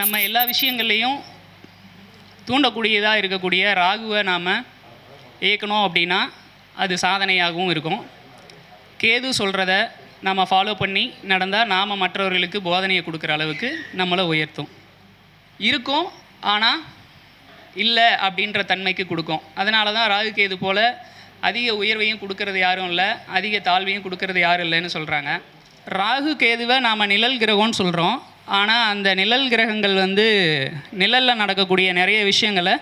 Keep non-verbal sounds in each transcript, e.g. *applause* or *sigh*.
நம்ம எல்லா விஷயங்கள்லேயும் தூண்டக்கூடியதாக இருக்கக்கூடிய ராகுவை நாம் இயக்கணும் அப்படின்னா அது சாதனையாகவும் இருக்கும். கேது சொல்கிறத நம்ம ஃபாலோ பண்ணி நடந்தால் நாம் மற்றவர்களுக்கு போதனையை கொடுக்குற அளவுக்கு நம்மளை உயர்த்தும். இருக்கும் ஆனால் இல்லை அப்படின்ற தன்மைக்கு கொடுக்கும். அதனால தான் ராகு கேது போல் அதிக உயர்வையும் கொடுக்கறது யாரும் இல்லை அதிக தாழ்வையும் கொடுக்கறது யாரும் இல்லைன்னு சொல்கிறாங்க ராகு கேதுவை நாம் நிழல் கிரகம்னு சொல்கிறோம் ஆனால் அந்த நிழல் கிரகங்கள் வந்து நிழலில் நடக்கக்கூடிய நிறைய விஷயங்களை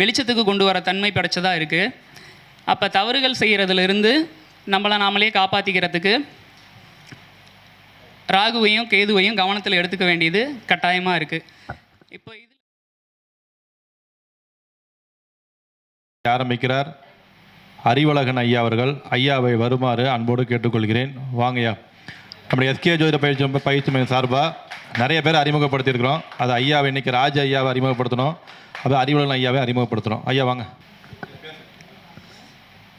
வெளிச்சத்துக்கு கொண்டு வர தன்மை படைச்சதாக இருக்குது அப்போ தவறுகள் செய்கிறதுலேருந்து நம்மளை நாமளே காப்பாற்றிக்கிறதுக்கு ராகுவையும் கேதுவையும் கவனத்தில் எடுத்துக்க வேண்டியது கட்டாயமாக இருக்குது இப்போ இது ஆரம்பிக்கிறார். அறிவழகன் ஐயா அவர்கள். ஐயாவை வருமாறு அன்போடு கேட்டுக்கொள்கிறேன். வாங்கய்யா. நம்முடைய எஸ்கே ஜோதிட பயிற்சி பயிற்சி மையம் சார்பாக நிறைய பேர் அறிமுகப்படுத்தியிருக்கிறோம். அது ஐயாவை இன்னைக்கு ராஜ ஐயாவை அறிமுகப்படுத்தணும். அது அறிவுலன் ஐயாவை அறிமுகப்படுத்தணும். ஐயா வாங்க.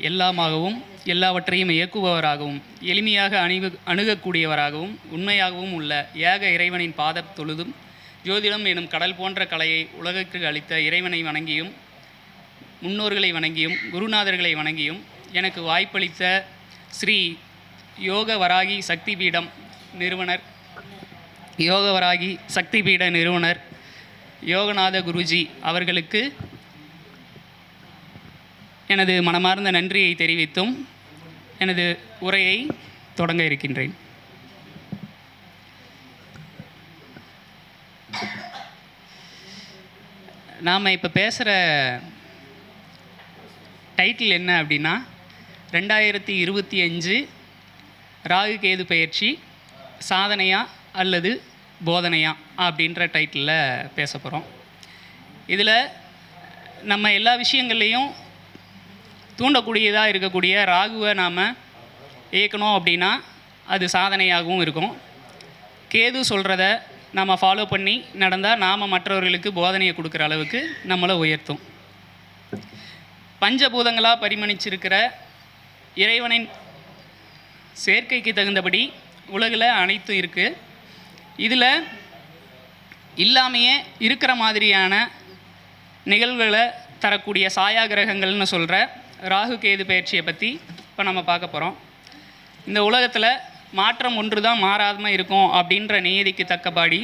எல்லாமாகவும் எல்லாவற்றையும் இயக்குபவராகவும் எளிமையாக அணுகு அணுகக்கூடியவராகவும் உண்மையாகவும் உள்ள ஏக இறைவனின் பாத தொழுதும் ஜோதிடம் எனும் கடல் போன்ற கலையை உலகிற்கு அளித்த இறைவனை வணங்கியும் முன்னோர்களை வணங்கியும் குருநாதர்களை வணங்கியும் எனக்கு வாய்ப்பளித்த ஸ்ரீ யோக வராகி சக்தி பீடம் நிறுவனர். யோக வராகி சக்தி பீட நிறுவனர் யோகநாத குருஜி அவர்களுக்கு எனது மனமார்ந்த நன்றியை தெரிவித்தும் எனது உரையை தொடங்க இருக்கின்றேன். நாம் இப்போ பேசுகிற டைட்டில் என்ன அப்படின்னா ரெண்டாயிரத்தி இருபத்தி அஞ்சு ராகு கேது பயிற்சி சாதனையா அல்லது போதனையா அப்படின்ற டைட்டிலில் பேச போகிறோம் இதில் நம்ம எல்லா விஷயங்கள்லேயும் தூண்டக்கூடியதாக இருக்கக்கூடிய ராகுவை நாம் இயக்கணும் அப்படின்னா அது சாதனையாகவும் இருக்கும். கேது சொல்கிறத நம்ம ஃபாலோ பண்ணி நடந்தால் நாம் மற்றவர்களுக்கு போதனையை கொடுக்குற அளவுக்கு நம்மளை உயர்த்தும். பஞ்சபூதங்களாக பரிமணிச்சிருக்கிற இறைவனின் சேர்க்கைக்கு தகுந்தபடி உலகில் அனைத்தும் இருக்குது இதில் இல்லாமையே இருக்கிற மாதிரியான நிகழ்வுகளை தரக்கூடிய சாயா கிரகங்கள்னு சொல்கிற ராகு கேது பயிற்சியை பற்றி இப்போ நம்ம பார்க்க போகிறோம். இந்த உலகத்தில் மாற்றம் ஒன்று தான் மாறாமல் இருக்கும் அப்படின்ற நியதிக்கு தக்கபடி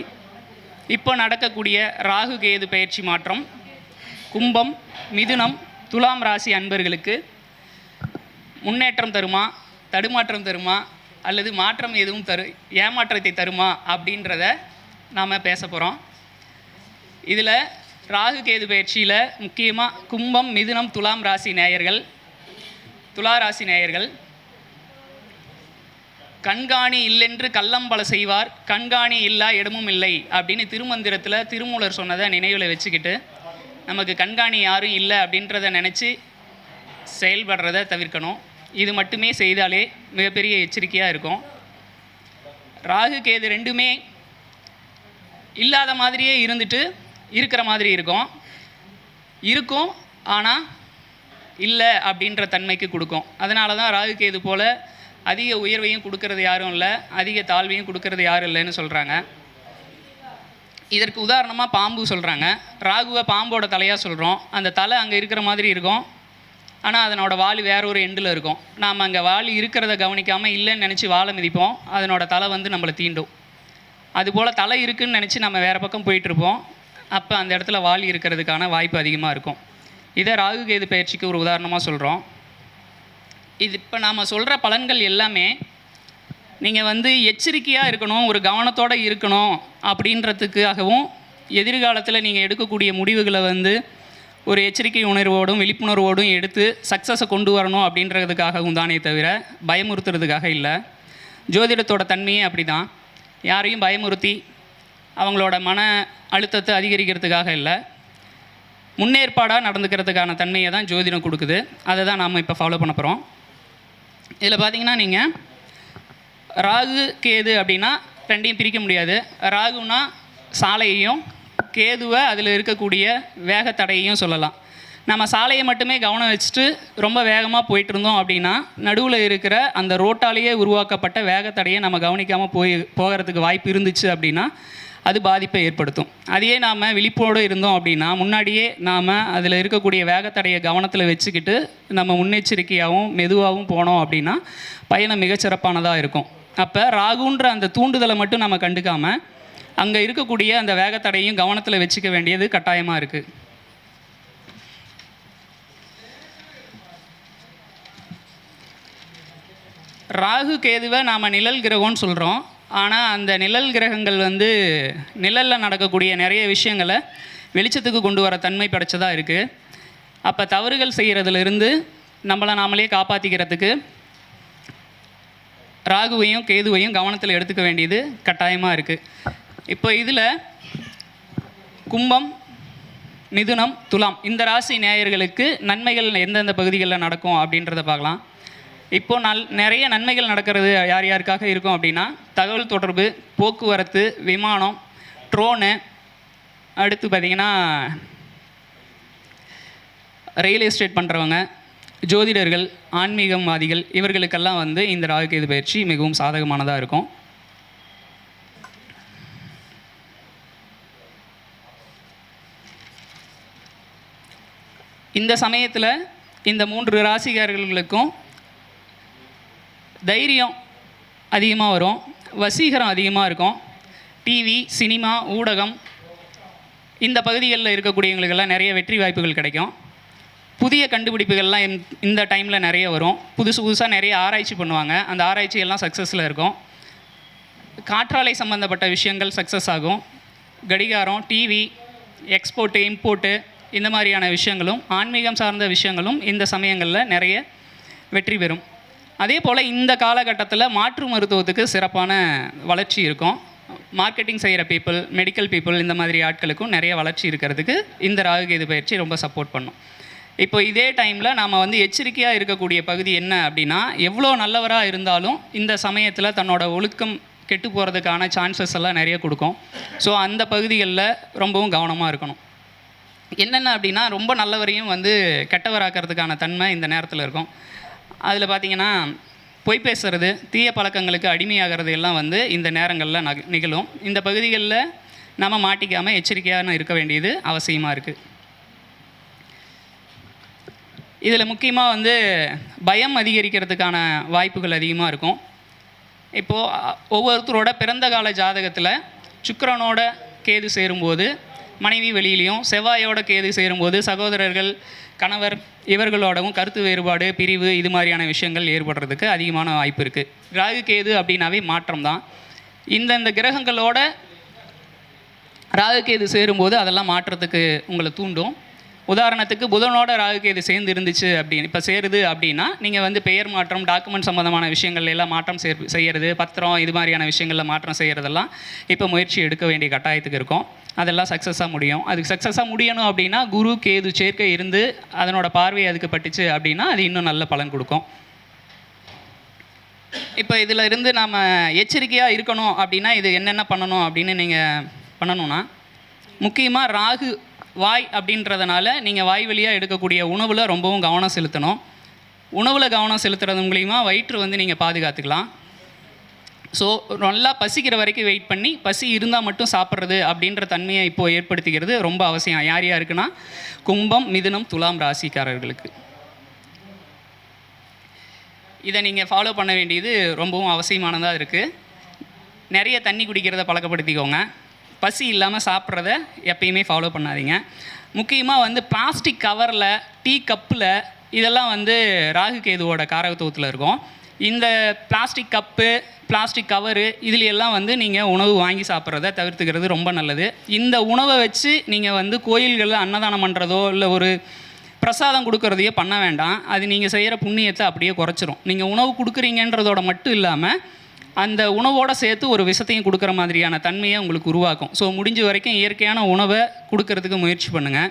இப்போ நடக்கக்கூடிய ராகு கேது பயிற்சி மாற்றம் கும்பம் மிதுனம் துலாம் ராசி அன்பர்களுக்கு முன்னேற்றம் தருமா? தடுமாற்றம் தருமா? அல்லது மாற்றம் எதுவும் தரு ஏமாற்றத்தை தருமா? அப்படின்றத நாம் பேச போகிறோம் இதில் ராகு கேது பயிற்சியில் முக்கியமாக கும்பம் மிதுனம் துலாம் ராசி நேயர்கள் துலா ராசி நேயர்கள். கண்காணி இல்லென்று கள்ளம்பல செய்வார். கண்காணி இல்லா இடமும் இல்லை அப்படின்னு திருமந்திரத்தில் திருமூலர் சொன்னதை நினைவில் வச்சுக்கிட்டு நமக்கு கண்காணி யாரும் இல்லை அப்படின்றத நினச்சி செயல்படுறத தவிர்க்கணும். இது மட்டுமே செய்தாலே மிகப்பெரிய எச்சரிக்கையாக இருக்கும். ராகு கேது ரெண்டுமே இல்லாத மாதிரியே இருந்துட்டு இருக்கிற மாதிரி இருக்கும். இருக்கும் ஆனால் இல்லை அப்படின்ற தன்மைக்கு கொடுக்கும். அதனால தான் ராகு கேது போல் அதிக உயர்வையும் கொடுக்கறது யாரும் இல்லை அதிக தாழ்வையும் கொடுக்கறது யாரும் இல்லைன்னு சொல்கிறாங்க இதற்கு உதாரணமாக பாம்பு சொல்கிறாங்க ராகுவை பாம்போட தலையாக சொல்கிறோம் அந்த தலை அங்கே இருக்கிற மாதிரி இருக்கும். ஆனால் அதனோட வால் வேற ஒரு எண்டில் இருக்கும். நாம் அங்கே வால் இருக்கிறத கவனிக்காமல் இல்லைன்னு நினச்சி வாழை மிதிப்போம். அதனோட தலை வந்து நம்மளை தீண்டும். அதுபோல் தலை இருக்குதுன்னு நினச்சி நம்ம வேறு பக்கம் போயிட்டுருப்போம் அப்போ அந்த இடத்துல வால் இருக்கிறதுக்கான வாய்ப்பு அதிகமாக இருக்கும். இதை ராகு கேது பயிற்சிக்கு ஒரு உதாரணமாக சொல்கிறோம் இது இப்போ நாம் சொல்கிற பலன்கள் எல்லாமே நீங்கள் வந்து எச்சரிக்கையாக இருக்கணும் ஒரு கவனத்தோடு இருக்கணும் அப்படின்றதுக்காகவும் எதிர்காலத்தில் நீங்கள் எடுக்கக்கூடிய முடிவுகளை வந்து ஒரு எச்சரிக்கை உணர்வோடும் விழிப்புணர்வோடும் எடுத்து சக்ஸஸை கொண்டு வரணும் அப்படின்றதுக்காகவும் தானே தவிர பயமுறுத்துறதுக்காக இல்லை. ஜோதிடத்தோட தன்மையே அப்படி தான் யாரையும் பயமுறுத்தி அவங்களோட மன அழுத்தத்தை அதிகரிக்கிறதுக்காக இல்லை. முன்னேற்பாடாக நடந்துக்கிறதுக்கான தன்மையை தான் ஜோதிடம் கொடுக்குது. அதை தான் நாம் இப்போ ஃபாலோ பண்ண போகிறோம் இதில் பார்த்தீங்கன்னா நீங்கள் ராகு கேது அப்படின்னா ரெண்டையும் பிரிக்க முடியாது. ராகுனா சாலையையும் கேதுவை அதில் இருக்கக்கூடிய வேகத்தடையையும் சொல்லலாம். நம்ம சாலையை மட்டுமே கவனம் வச்சுட்டு ரொம்ப வேகமாக போயிட்டு இருந்தோம் அப்படின்னா நடுவில் இருக்கிற அந்த ரோட்டாலேயே உருவாக்கப்பட்ட வேகத்தடையை நம்ம கவனிக்காமல் போய் போகிறதுக்கு வாய்ப்பு இருந்துச்சு அப்படின்னா அது பாதிப்பை ஏற்படுத்தும். அதையே நாம் விழிப்போடு இருந்தோம் அப்படின்னா முன்னாடியே நாம் அதில் இருக்கக்கூடிய வேகத்தடையை கவனத்தில் வச்சுக்கிட்டு நம்ம முன்னெச்சரிக்கையாகவும் மெதுவாகவும் போனோம் அப்படின்னா பயணம் மிகச்சிறப்பானதாக இருக்கும். அப்போ ராகுன்ற அந்த தூண்டுதலை மட்டும் நம்ம கண்டுக்காமல் அங்கே இருக்கக்கூடிய அந்த வேகத்தடையும் கவனத்தில் வச்சுக்க வேண்டியது கட்டாயமாக இருக்குது ராகு கேதுவை நாம் நிழல் கிரகம்னு சொல்கிறோம் ஆனால் அந்த நிழல் கிரகங்கள் வந்து நிழலில் நடக்கக்கூடிய நிறைய விஷயங்களை வெளிச்சத்துக்கு கொண்டு வர தன்மை படைச்சதாக இருக்குது அப்போ தவறுகள் செய்கிறதுலேருந்து நம்மளை நாமளே காப்பாற்றிக்கிறதுக்கு ராகுவையும் கேதுவையும் கவனத்தில் எடுத்துக்க வேண்டியது கட்டாயமாக இருக்குது இப்போ இதில் கும்பம் மிதுனம் துலாம் இந்த ராசி நேயர்களுக்கு நன்மைகள் எந்தெந்த பகுதிகளில் நடக்கும் அப்படின்றத பார்க்கலாம். இப்போது நல் நிறைய நன்மைகள் நடக்கிறது யார் யாருக்காக இருக்கும் அப்படின்னா தகவல் தொடர்பு போக்குவரத்து விமானம் ட்ரோனு அடுத்து பார்த்திங்கன்னா ரியல் எஸ்டேட் பண்ணுறவங்க ஜோதிடர்கள் ஆன்மீகவாதிகள் இவர்களுக்கெல்லாம் வந்து இந்த ராகுகேது பயிற்சி மிகவும் சாதகமானதாக இருக்கும். இந்த சமயத்தில் இந்த மூன்று ராசிகர்களுக்கும் தைரியம் அதிகமாக வரும் வசீகரம் அதிகமாக இருக்கும். டிவி சினிமா ஊடகம் இந்த பகுதிகளில் இருக்கக்கூடியவங்களுக்கெல்லாம் நிறைய வெற்றி வாய்ப்புகள் கிடைக்கும். புதிய கண்டுபிடிப்புகள்லாம் இந்த- இந்த டைமில் நிறைய வரும். புதுசு புதுசாக நிறைய ஆராய்ச்சி பண்ணுவாங்க. அந்த ஆராய்ச்சியெல்லாம் சக்ஸஸில் இருக்கும். காற்றாலை சம்மந்தப்பட்ட விஷயங்கள் சக்ஸஸ் ஆகும். கடிகாரம் டிவி எக்ஸ்போர்ட்டு இம்போர்ட்டு இந்த மாதிரியான விஷயங்களும் ஆன்மீகம் சார்ந்த விஷயங்களும் இந்த சமயங்களில் நிறைய வெற்றி பெறும். அதே போல் இந்த காலகட்டத்தில் மாற்று மருத்துவத்துக்கு சிறப்பான வளர்ச்சி இருக்கும். மார்க்கெட்டிங் செய்கிற பீப்புள் மெடிக்கல் பீப்புள் இந்த மாதிரி ஆட்களுக்கும் நிறைய வளர்ச்சி இருக்கிறதுக்கு இந்த ராகுகேது பயிற்சி ரொம்ப சப்போர்ட் பண்ணும். இப்போ இதே டைமில் நாம் வந்து எச்சரிக்கையாக இருக்கக்கூடிய பகுதி என்ன அப்படின்னா எவ்வளோ நல்லவராக இருந்தாலும் இந்த சமயத்தில் தன்னோட ஒழுக்கம் கெட்டு போகிறதுக்கான சான்சஸ் எல்லாம் நிறைய கொடுக்கும். ஸோ அந்த பகுதிகளில் ரொம்பவும் கவனமாக இருக்கணும். என்னென்ன அப்படின்னா ரொம்ப நல்லவரையும் வந்து கெட்டவராக்கிறதுக்கான தன்மை இந்த நேரத்தில் இருக்கும். அதில் பார்த்தீங்கன்னா பொய் பேசுறது தீய பழக்கங்களுக்கு அடிமையாகிறது எல்லாம் வந்து இந்த நேரங்களில் நக நிகழும். இந்த பகுதிகளில் நம்ம மாட்டிக்காமல் எச்சரிக்கையாக இருக்க வேண்டியது அவசியமாக இருக்குது இதில் முக்கியமாக வந்து பயம் அதிகரிக்கிறதுக்கான வாய்ப்புகள் அதிகமாக இருக்கும். இப்போது ஒவ்வொருத்தரோட பிறந்த கால ஜாதகத்தில் சுக்கரனோட கேது சேரும்போது மனைவி வெளியிலையும் செவ்வாயோட கேது சேரும்போது சகோதரர்கள் கணவர் இவர்களோடவும் கருத்து வேறுபாடு பிரிவு இது மாதிரியான விஷயங்கள் ஏற்படுறதுக்கு அதிகமான வாய்ப்பு இருக்குது ராகு கேது அப்படின்னாவே மாற்றம் தான் இந்தந்த கிரகங்களோட ராகு கேது சேரும்போது அதெல்லாம் மாற்றத்துக்கு உங்களை தூண்டும். உதாரணத்துக்கு புதனோட ராகுகேது சேர்ந்து இருந்துச்சு அப்படின்னு இப்போ சேருது அப்படின்னா நீங்கள் வந்து பெயர் மாற்றம் டாக்குமெண்ட் சம்மந்தமான விஷயங்கள்ல எல்லாம் மாற்றம் சேர் செய்கிறது பத்திரம் இது மாதிரியான விஷயங்களில் மாற்றம் செய்கிறதெல்லாம் இப்போ முயற்சி எடுக்க வேண்டிய கட்டாயத்துக்கு இருக்கும். அதெல்லாம் சக்ஸஸாக முடியும். அதுக்கு சக்ஸஸாக முடியணும் அப்படின்னா குரு கேது சேர்க்கை இருந்து அதனோட பார்வை அதுக்கு பட்டுச்சு அப்படின்னா அது இன்னும் நல்ல பலன் கொடுக்கும். இப்போ இதில் இருந்து நாம் எச்சரிக்கையாக இருக்கணும் அப்படின்னா இது என்னென்ன பண்ணணும் அப்படின்னு நீங்கள் பண்ணணும்னா முக்கியமாக ராகு வாய் அப்படின்றதுனால நீங்கள் வாய் வழியாக எடுக்கக்கூடிய உணவில் ரொம்பவும் கவனம் செலுத்தணும். உணவில் கவனம் செலுத்துறது மூலிமா வயிற்று வந்து நீங்கள் பாதுகாத்துக்கலாம். ஸோ நல்லா பசிக்கிற வரைக்கும் வெயிட் பண்ணி பசி இருந்தால் மட்டும் சாப்பிட்றது அப்படின்ற தன்மையை இப்போது ஏற்படுத்திக்கிறது ரொம்ப அவசியம். யார் யாருக்குன்னா கும்பம் மிதுனம் துலாம் ராசிக்காரர்களுக்கு. இதை நீங்கள் ஃபாலோ பண்ண வேண்டியது ரொம்பவும் அவசியமானதாக இருக்குது நிறைய தண்ணி குடிக்கிறத பழக்கப்படுத்திக்கோங்க. பசி இல்லாமல் சாப்பிட்றத எப்பயுமே ஃபாலோ பண்ணாதீங்க. முக்கியமாக வந்து பிளாஸ்டிக் கவரில் டீ கப்பில் இதெல்லாம் வந்து ராகு கேதுவோட காரகத்துவத்தில் இருக்கும். இந்த பிளாஸ்டிக் கப்பு பிளாஸ்டிக் கவரு இதில் எல்லாம் வந்து நீங்கள் உணவு வாங்கி சாப்பிட்றத தவிர்த்துக்கிறது ரொம்ப நல்லது. இந்த உணவை வச்சு நீங்கள் வந்து கோயில்களில் அன்னதானம் பண்ணுறதோ இல்லை ஒரு பிரசாதம் கொடுக்குறதையோ பண்ண வேண்டாம். அது நீங்கள் செய்கிற புண்ணியத்தை அப்படியே குறைச்சிரும். நீங்கள் உணவு கொடுக்குறீங்கன்றதோட மட்டும் இல்லாமல் அந்த உணவோடு சேர்த்து ஒரு விஷத்தையும் கொடுக்குற மாதிரியான தன்மையை உங்களுக்கு உருவாக்கும். ஸோ முடிஞ்ச வரைக்கும் இயற்கையான உணவை கொடுக்கறதுக்கு முயற்சி பண்ணுங்கள்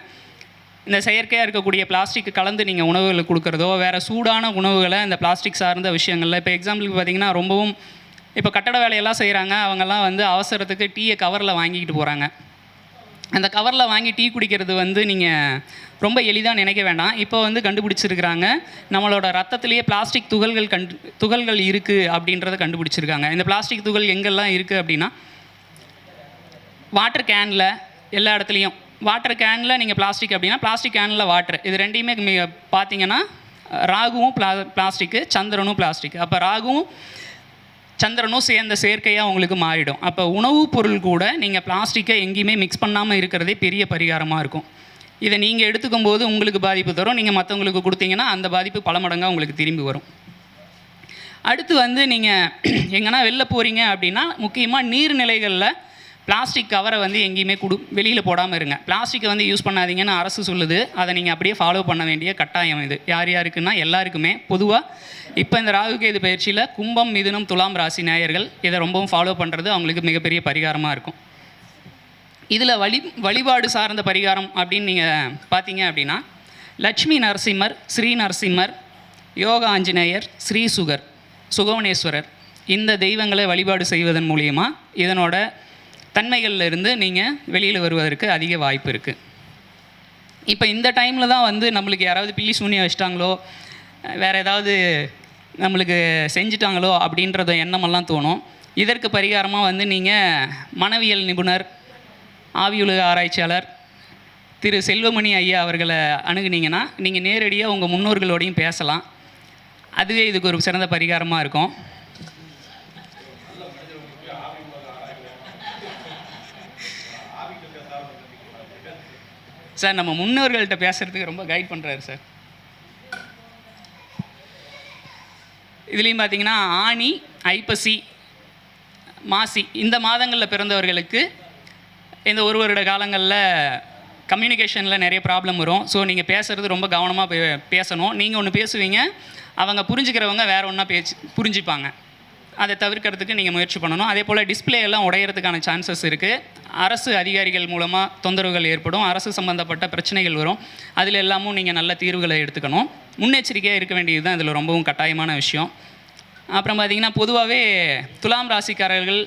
இந்த செயற்கையாக இருக்கக்கூடிய பிளாஸ்டிக் கலந்து நீங்கள் உணவுகளை கொடுக்குறதோ வேறு சூடான உணவுகளை இந்த பிளாஸ்டிக் சார்ந்த விஷயங்களில் இப்போ எக்ஸாம்பிளுக்கு பார்த்தீங்கன்னா ரொம்பவும் இப்போ கட்டட வேலையெல்லாம் செய்கிறாங்க அவங்கெல்லாம் வந்து அவசரத்துக்கு டீயை கவரில் வாங்கிக்கிட்டு போகிறாங்க அந்த கவரில் வாங்கி டீ குடிக்கிறது வந்து நீங்கள் ரொம்ப எளிதாக நினைக்க வேண்டாம். இப்போ வந்து கண்டுபிடிச்சிருக்கிறாங்க. நம்மளோட ரத்தத்திலேயே பிளாஸ்டிக் துகள்கள் கண்டு துகள்கள் இருக்குது அப்படின்றத கண்டுபிடிச்சிருக்காங்க. இந்த பிளாஸ்டிக் துகள் எங்கெல்லாம் இருக்குது அப்படின்னா வாட்டர் கேனில் எல்லா இடத்துலையும். வாட்டர் கேனில் நீங்கள் பிளாஸ்டிக் அப்படின்னா பிளாஸ்டிக் கேனில் வாட்டர் இது ரெண்டையுமே பார்த்தீங்கன்னா ராகுவும் பிளா பிளாஸ்டிக்கு சந்திரனும் பிளாஸ்டிக் அப்போ ராகுவும் சந்திரனும் சேர்ந்த சேர்க்கையாக உங்களுக்கு மாறிடும். அப்போ உணவுப் பொருள் கூட நீங்கள் பிளாஸ்டிக்கை எங்கேயுமே மிக்ஸ் பண்ணாமல் இருக்கிறதே பெரிய பரிகாரமாக இருக்கும். இதை நீங்கள் எடுத்துக்கும் போது உங்களுக்கு பாதிப்பு தரும். நீங்கள் மற்றவங்களுக்கு கொடுத்தீங்கன்னா அந்த பாதிப்பு பல மடங்காக உங்களுக்கு திரும்பி வரும். அடுத்து வந்து நீங்கள் *clears throat* எங்கன்னா வெளில போகிறீங்க அப்படின்னா முக்கியமாக நீர்நிலைகளில் பிளாஸ்டிக் கவரை வந்து எங்கேயுமே கொடு வெளியில் போடாமல் இருங்க. பிளாஸ்டிக்கை வந்து யூஸ் பண்ணாதீங்கன்னு அரசு சொல்லுது. அதை நீங்கள் அப்படியே ஃபாலோ பண்ண வேண்டிய கட்டாயம் இது. யார் யாருக்குன்னா எல்லாருக்குமே பொதுவாக இப்போ இந்த ராகுகேது பயிற்சியில் கும்பம் மிதுனம் துலாம் ராசி நேயர்கள் இதை ரொம்பவும் ஃபாலோ பண்ணுறது அவங்களுக்கு மிகப்பெரிய பரிகாரமாக இருக்கும். இதில் வழி வழிபாடு சார்ந்த பரிகாரம் அப்படின்னு நீங்கள் பார்த்தீங்க அப்படின்னா லட்சுமி நரசிம்மர் ஸ்ரீ நரசிம்மர் யோக ஆஞ்சநேயர் ஸ்ரீ சுகர் சுகவனேஸ்வரர் இந்த தெய்வங்களை வழிபாடு செய்வதன் மூலியமாக இதனோட தன்மைகள்ல இருந்து நீங்கள் வெளியில் வருவதற்கு அதிக வாய்ப்பு இருக்குது இப்போ இந்த டைமில் தான் வந்து நம்மளுக்கு யாராவது பில்லி சூனியம் வச்சிட்டாங்களோ வேறு ஏதாவது நம்மளுக்கு செஞ்சிட்டாங்களோ அப்படின்றத எண்ணமெல்லாம் தோணும். இதற்கு பரிகாரமாக வந்து நீங்கள் மனவியல் நிபுணர் ஆவியுலக ஆராய்ச்சியாளர் திரு செல்வமணி ஐயா அவர்களை அணுகுனீங்கன்னா நீங்கள் நேரடியாக உங்கள் முன்னோர்களோடையும் பேசலாம். அதுவே இதுக்கு ஒரு சிறந்த பரிகாரமாக இருக்கும். சார் நம்ம முன்னோர்கள்ட்ட பேசுகிறதுக்கு ரொம்ப கைட் பண்ணுறாரு சார். இதுலேயும் பார்த்தீங்கன்னா ஆணி ஐப்பசி மாசி இந்த மாதங்களில் பிறந்தவர்களுக்கு இந்த ஒரு வருட காலங்களில் கம்யூனிகேஷனில் நிறைய ப்ராப்ளம் வரும். ஸோ நீங்கள் பேசுகிறது ரொம்ப கவனமாக பேசணும். நீங்கள் ஒன்று பேசுவீங்க அவங்க புரிஞ்சுக்கிறவங்க வேறு ஒன்றா பேச்சு புரிஞ்சுப்பாங்க. அதை தவிர்க்கிறதுக்கு நீங்கள் முயற்சி பண்ணணும். அதே போல் டிஸ்பிளே எல்லாம் உடையறதுக்கான சான்சஸ் இருக்குது அரசு அதிகாரிகள் மூலமாக தொந்தரவுகள் ஏற்படும். அரசு சம்மந்தப்பட்ட பிரச்சனைகள் வரும். அதில் எல்லாமும் நீங்கள் நல்ல தீர்வுகளை எடுத்துக்கணும். முன்னெச்சரிக்கையாக இருக்க வேண்டியது தான் இதில் ரொம்பவும் கட்டாயமான விஷயம். அப்புறம் பார்த்தீங்கன்னா பொதுவாகவே துலாம் ராசிக்காரர்கள்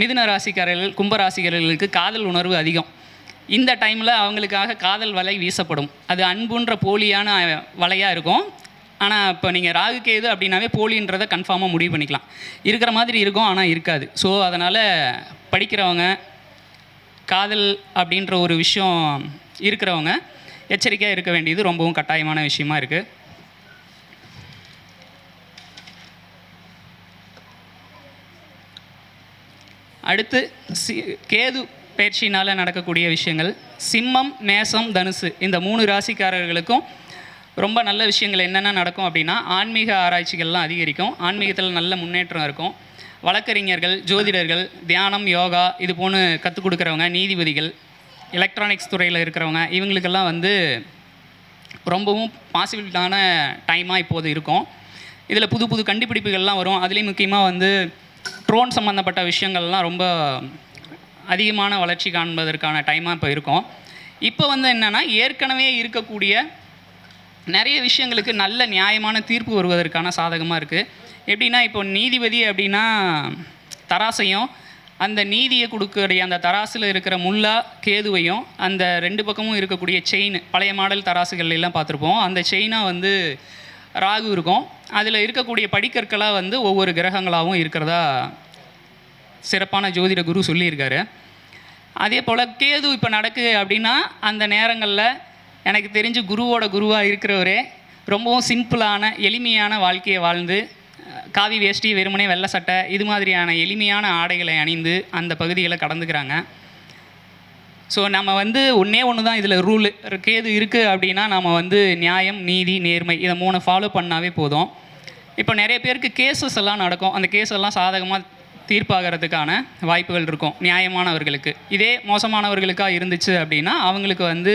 மிதுன ராசிக்காரர்கள் கும்ப ராசிக்காரர்களுக்கு காதல் உணர்வு அதிகம். இந்த டைமில் அவங்களுக்காக காதல் வலை வீசப்படும். அது அன்புன்ற போலியான வலையாக இருக்கும். ஆனால் இப்போ நீங்கள் ராகு கேது அப்படின்னாவே போலின்றதை கன்ஃபார்மாக முடிவு பண்ணிக்கலாம். இருக்கிற மாதிரி இருக்கும் ஆனால் இருக்காது. ஸோ அதனால் படிக்கிறவங்க காதல் அப்படின்ற ஒரு விஷயம் இருக்கிறவங்க எச்சரிக்கையாக இருக்க வேண்டியது ரொம்பவும் கட்டாயமான விஷயமா இருக்குது அடுத்து சி கேது பயிற்சினால் நடக்கக்கூடிய விஷயங்கள். சிம்மம் மேசம் தனுசு இந்த மூணு ராசிக்காரர்களுக்கும் ரொம்ப நல்ல விஷயங்கள் என்னென்ன நடக்கும் அப்படின்னா ஆன்மீக ஆராய்ச்சிகள்லாம் அதிகரிக்கும். ஆன்மீகத்தில் நல்ல முன்னேற்றம் இருக்கும். வழக்கறிஞர்கள் ஜோதிடர்கள் தியானம் யோகா இது போன்று கற்றுக் கொடுக்குறவங்க நீதிபதிகள் எலக்ட்ரானிக்ஸ் துறையில் இருக்கிறவங்க இவங்களுக்கெல்லாம் வந்து ரொம்பவும் பாசிபிலிட்டான டைமாக இப்போது இருக்கும். இதில் புது புது கண்டுபிடிப்புகள்லாம் வரும். அதுலேயும் முக்கியமாக வந்து ட்ரோன் சம்மந்தப்பட்ட விஷயங்கள்லாம் ரொம்ப அதிகமான வளர்ச்சி காண்பதற்கான டைமாக இப்போ இருக்கும். இப்போ வந்து என்னென்னா ஏற்கனவே இருக்கக்கூடிய நிறைய விஷயங்களுக்கு நல்ல நியாயமான தீர்ப்பு வருவதற்கான சாதகமாக இருக்குது எப்படின்னா இப்போ நீதிபதி அப்படின்னா தராசையும் அந்த நீதியை கொடுக்கக்கூடிய அந்த தராசில் இருக்கிற முல்லா கேதுவையும் அந்த ரெண்டு பக்கமும் இருக்கக்கூடிய செயின் பழைய மாடல் தராசுகள் எல்லாம் பார்த்துருப்போம். அந்த செயினாக வந்து ராகு இருக்கும். அதில் இருக்கக்கூடிய படிக்கற்களாக வந்து ஒவ்வொரு கிரகங்களாகவும் இருக்கிறதா சிறப்பான ஜோதிட குரு சொல்லியிருக்காரு. அதே போல் கேது இப்போ நடக்குது அப்படின்னா அந்த நேரங்களில் எனக்கு தெரிஞ்சு குருவோட குருவாக இருக்கிறவரே ரொம்பவும் சிம்பிளான எளிமையான வாழ்க்கையை வாழ்ந்து காவி வேஷ்டி வெறுமனே வெள்ளை சட்டை இது மாதிரியான எளிமையான ஆடைகளை அணிந்து அந்த பகுதிகளை கடந்துக்கிறாங்க. ஸோ நம்ம வந்து ஒன்றே ஒன்று தான் இதில் ரூல் கேது இருக்குது அப்படின்னா நம்ம வந்து நியாயம் நீதி நேர்மை இதை மூணு ஃபாலோ பண்ணாவே போதும். இப்போ நிறைய பேருக்கு கேசஸ் எல்லாம் நடக்கும். அந்த கேஸ் எல்லாம் சாதகமாக தீர்ப்பாகிறதுக்கான வாய்ப்புகள் இருக்கும் நியாயமானவர்களுக்கு. இதே மோசமானவர்களுக்காக இருந்துச்சு அப்படின்னா அவங்களுக்கு வந்து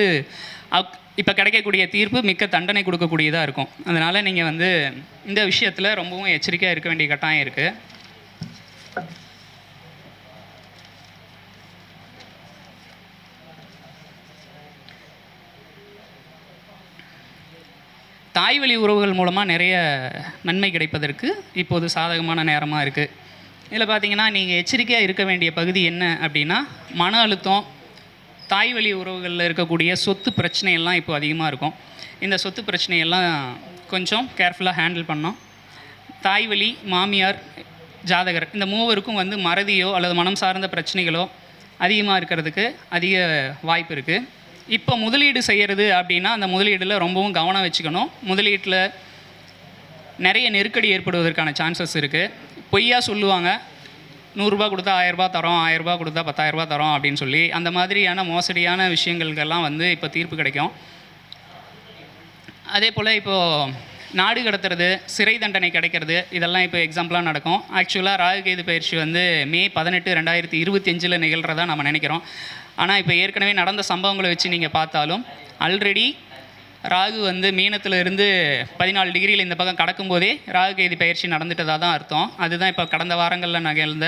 இப்போ கிடைக்கக்கூடிய தீர்ப்பு மிக்க தண்டனை கொடுக்கக்கூடியதாக இருக்கும். அதனால் நீங்கள் வந்து இந்த விஷயத்தில் ரொம்பவும் எச்சரிக்கையாக இருக்க வேண்டிய கட்டாயம் இருக்குது தாய்வழி உறவுகள் மூலமாக நிறைய நன்மை கிடைப்பதற்கு இப்போது சாதகமான நேரமாக இருக்குது இதில் பார்த்தீங்கன்னா நீங்கள் எச்சரிக்கையாக இருக்க வேண்டிய பகுதி என்ன அப்படின்னா மன அழுத்தம் தாய்வழி உறவுகளில் இருக்கக்கூடிய சொத்து பிரச்சனையெல்லாம் இப்போ அதிகமாக இருக்கும். இந்த சொத்து பிரச்சனையெல்லாம் கொஞ்சம் கேர்ஃபுல்லாக ஹேண்டில் பண்ணோம் தாய் வழி மாமியார் ஜாதகர் இந்த மூவருக்கும் வந்து மறதியோ அல்லது மனம் சார்ந்த பிரச்சனைகளோ அதிகமாக இருக்கிறதுக்கு அதிக வாய்ப்பு இருக்குது இப்போ முதலீடு செய்கிறது அப்படின்னா அந்த முதலீடில் ரொம்பவும் கவனம் வச்சுக்கணும். முதலீட்டில் நிறைய நெருக்கடி ஏற்படுவதற்கான சான்சஸ் இருக்குது பொய்யா சொல்லுவாங்க நூறுரூபா கொடுத்தா ஆயிரரூபா தரோம் ஆயிரரூபா கொடுத்தா பத்தாயிரரூபா தரோம் அப்படின்னு சொல்லி அந்த மாதிரியான மோசடியான விஷயங்களுக்கெல்லாம் வந்து இப்போ தீர்ப்பு கிடைக்கும். அதே போல் இப்போது நாடு கடத்துறது சிறை தண்டனை கிடைக்கிறது இதெல்லாம் இப்போ எக்ஸாம்பிளாக நடக்கும். ஆக்சுவலாக ராகுகேது பயிற்சி வந்து மே பதினெட்டு ரெண்டாயிரத்தி இருபத்தஞ்சில் நிகழ்கிறதா நம்ம நினைக்கிறோம். ஆனால் இப்போ ஏற்கனவே நடந்த சம்பவங்களை வச்சு நீங்கள் பார்த்தாலும் ஆல்ரெடி ராகு வந்து மீனத்தில் இருந்து பதினாலு டிகிரியில் இந்த பக்கம் கடக்கும்போதே ராகு கேதி பயிற்சி நடந்துட்டதாக தான் அர்த்தம். அதுதான் இப்போ கடந்த வாரங்களில் நிகழ்ந்த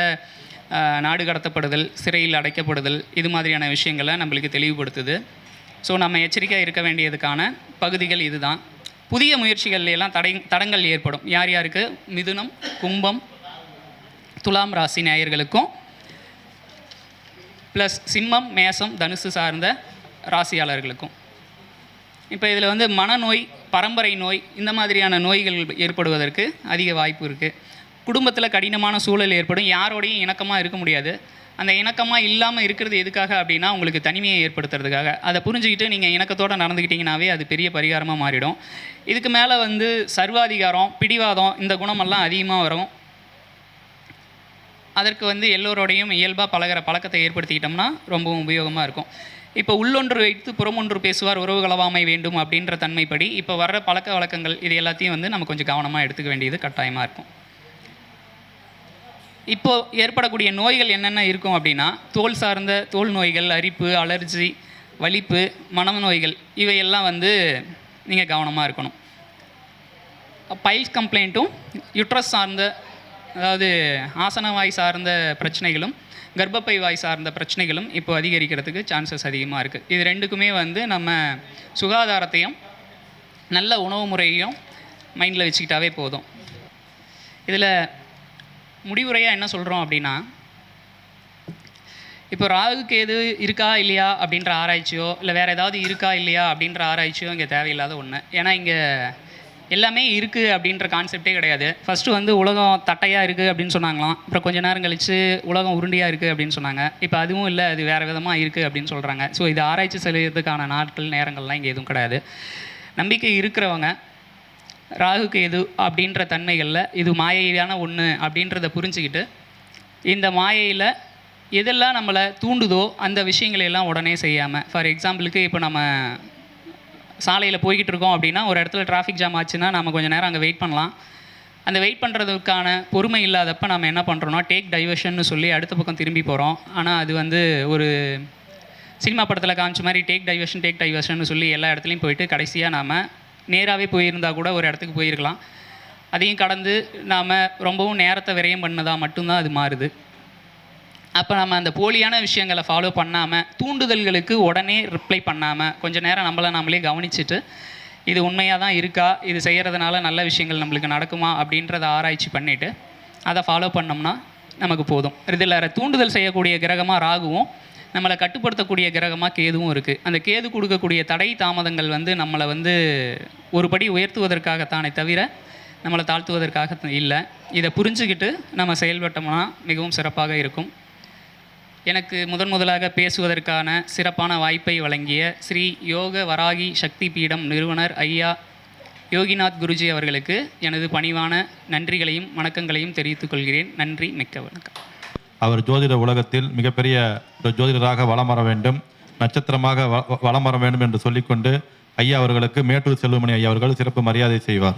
நாடு கடத்தப்படுதல் சிறையில் அடைக்கப்படுதல் இது மாதிரியான விஷயங்களை நம்மளுக்கு தெளிவுபடுத்துது. ஸோ நம்ம எச்சரிக்கையாக இருக்க வேண்டியதுக்கான பகுதிகள் இதுதான். புதிய முயற்சிகள்லாம் தடை தடங்கள் ஏற்படும். யார் யாருக்கு? மிதுனம் கும்பம் துலாம் ராசி நேயர்களுக்கும் ப்ளஸ் சிம்மம் மேசம் தனுசு சார்ந்த ராசியாளர்களுக்கும். இப்போ இதில் வந்து மனநோய் பரம்பரை நோய் இந்த மாதிரியான நோய்கள் ஏற்படுவதற்கு அதிக வாய்ப்பு இருக்குது குடும்பத்தில் கடினமான சூழல் ஏற்படும். யாரோடையும் இணக்கமாக இருக்க முடியாது. அந்த இணக்கமாக இல்லாமல் இருக்கிறது எதுக்காக அப்படின்னா உங்களுக்கு தனிமையை ஏற்படுத்துறதுக்காக. அதை புரிஞ்சுக்கிட்டு நீங்கள் இணக்கத்தோடு நடந்துக்கிட்டிங்கனாவே அது பெரிய பரிகாரமாக மாறிடும். இதுக்கு மேலே வந்து சர்வாதிகாரம் பிடிவாதம் இந்த குணமெல்லாம் அதிகமாக வரும். அதற்கு வந்து எல்லோரோடையும் இயல்பாக பழகுற பழக்கத்தை ஏற்படுத்திக்கிட்டோம்னா ரொம்பவும் உபயோகமாக இருக்கும். இப்போ உள்ளொன்று வைத்து புறமொன்று பேசுவார் உறவு கலவாமை வேண்டும் அப்படின்ற தன்மைப்படி இப்போ வர்ற பழக்க வழக்கங்கள் இது எல்லாத்தையும் வந்து நம்ம கொஞ்சம் கவனமாக எடுத்துக்க வேண்டியது கட்டாயமாக இருக்கும். இப்போ ஏற்படக்கூடிய நோய்கள் என்னென்ன இருக்கும் அப்படின்னா தோல் சார்ந்த தோல் நோய்கள் அரிப்பு அலர்ஜி வலிப்பு மனம் நோய்கள் இவையெல்லாம் வந்து நீங்கள் கவனமாக இருக்கணும். பைல்ஸ் கம்ப்ளைண்ட்டும் யுட்ரஸ் சார்ந்த அதாவது ஆசன வாய் சார்ந்த பிரச்சனைகளும் கர்ப்பப்பை வாய் சார்ந்த பிரச்சனைகளும் இப்போ அதிகரிக்கிறதுக்கு சான்சஸ் அதிகமாக இருக்குது இது ரெண்டுக்குமே வந்து நம்ம சுகாதாரத்தையும் நல்ல உணவு முறையையும் மைண்டில் வச்சுக்கிட்டாவே போதும். இதில் முடிவுரையாக என்ன சொல்கிறோம் அப்படின்னா இப்போ ராகு கேது இருக்கா இல்லையா அப்படின்ற ஆராய்ச்சியோ இல்லை வேறு ஏதாவது இருக்கா இல்லையா அப்படின்ற ஆராய்ச்சியோ இங்கே தேவையில்லாத ஒன்று ஏன்னா இங்கே எல்லாமே இருக்குது அப்படின்ற கான்செப்டே கிடையாது. ஃபஸ்ட்டு வந்து உலகம் தட்டையாக இருக்குது அப்படின்னு சொன்னாங்களாம். அப்புறம் கொஞ்ச நேரம் கழித்து உலகம் உருண்டையாக இருக்குது அப்படின்னு சொன்னாங்க. இப்போ அதுவும் இல்லை அது வேறு விதமாக இருக்குது அப்படின்னு சொல்கிறாங்க ஸோ இது ஆராய்ச்சி செய்யறதுக்கான நாட்கள் நேரங்கள்லாம் இங்கே எதுவும் கிடையாது. நம்பிக்கை இருக்கிறவங்க ராகுக்கு எது அப்படின்ற தன்மைகளில் இது மாயையான ஒன்று அப்படின்றத புரிஞ்சுக்கிட்டு இந்த மாயையில் எதெல்லாம் நம்மளை தூண்டுதோ அந்த விஷயங்களையெல்லாம் உடனே செய்யாமல் ஃபார் எக்ஸாம்பிளுக்கு இப்போ நம்ம சாலையில் போய்கிட்டு இருக்கோம் அப்படின்னா ஒரு இடத்துல டிராஃபிக் ஜாம் ஆச்சுன்னா நம்ம கொஞ்சம் நேரம் அங்கே வெயிட் பண்ணலாம். அந்த வெயிட் பண்ணுறதுக்கான பொறுமை இல்லாதப்ப நம்ம என்ன பண்ணுறோம்னா டேக் டைவர்ஷன் சொல்லி அடுத்த பக்கம் திரும்பி போகிறோம் ஆனால் அது வந்து ஒரு சினிமா படத்தில் காமிச்ச மாதிரி டேக் டைவர்ஷன் டேக் டைவர்ஷன் சொல்லி எல்லா இடத்துலையும் போயிட்டு கடைசியாக நாம் நேராகவே போயிருந்தா கூட ஒரு இடத்துக்கு போயிருக்கலாம். அதையும் கடந்து நாம் ரொம்பவும் நேரத்தை விரயம் பண்ணதாக மட்டும்தான் அது மாறுது. அப்போ நம்ம அந்த போலியான விஷயங்களை ஃபாலோ பண்ணாமல் தூண்டுதல்களுக்கு உடனே ரிப்ளை பண்ணாமல் கொஞ்சம் நேரம் நம்மளை நம்மளே கவனிச்சுட்டு இது உண்மையாக தான் இருக்கா? இது செய்கிறதுனால நல்ல விஷயங்கள் நம்மளுக்கு நடக்குமா? அப்படின்றத ஆராய்ச்சி பண்ணிவிட்டு அதை ஃபாலோ பண்ணோம்னா நமக்கு போதும். இதில் தூண்டுதல் செய்யக்கூடிய கிரகமாக ராகுவும் நம்மளை கட்டுப்படுத்தக்கூடிய கிரகமாக கேதுவும் இருக்குது அந்த கேது கொடுக்கக்கூடிய தடை தாமதங்கள் வந்து நம்மளை வந்து ஒரு படி உயர்த்துவதற்காகத்தானே தவிர நம்மளை தாழ்த்துவதற்காக இல்லை. இதை புரிஞ்சுக்கிட்டு நம்ம செயல்பட்டோம்னா மிகவும் சிறப்பாக இருக்கும். எனக்கு முதன் முதலாக பேசுவதற்கான சிறப்பான வாய்ப்பை வழங்கிய ஸ்ரீ யோக வராகி சக்தி பீடம் நிறுவனர் ஐயா யோகிநாத் குருஜி அவர்களுக்கு எனது பணிவான நன்றிகளையும் வணக்கங்களையும் தெரிவித்துக் கொள்கிறேன். நன்றி மிக்க வணக்கம். அவர் ஜோதிட உலகத்தில் மிகப்பெரிய ஒரு ஜோதிடராக வலம் வர வேண்டும் நட்சத்திரமாக வ- வலம் வர வேண்டும் என்று சொல்லிக்கொண்டு ஐயா அவர்களுக்கு மேட்டூர் செல்வமணி ஐயா அவர்கள் சிறப்பு மரியாதை செய்வார்.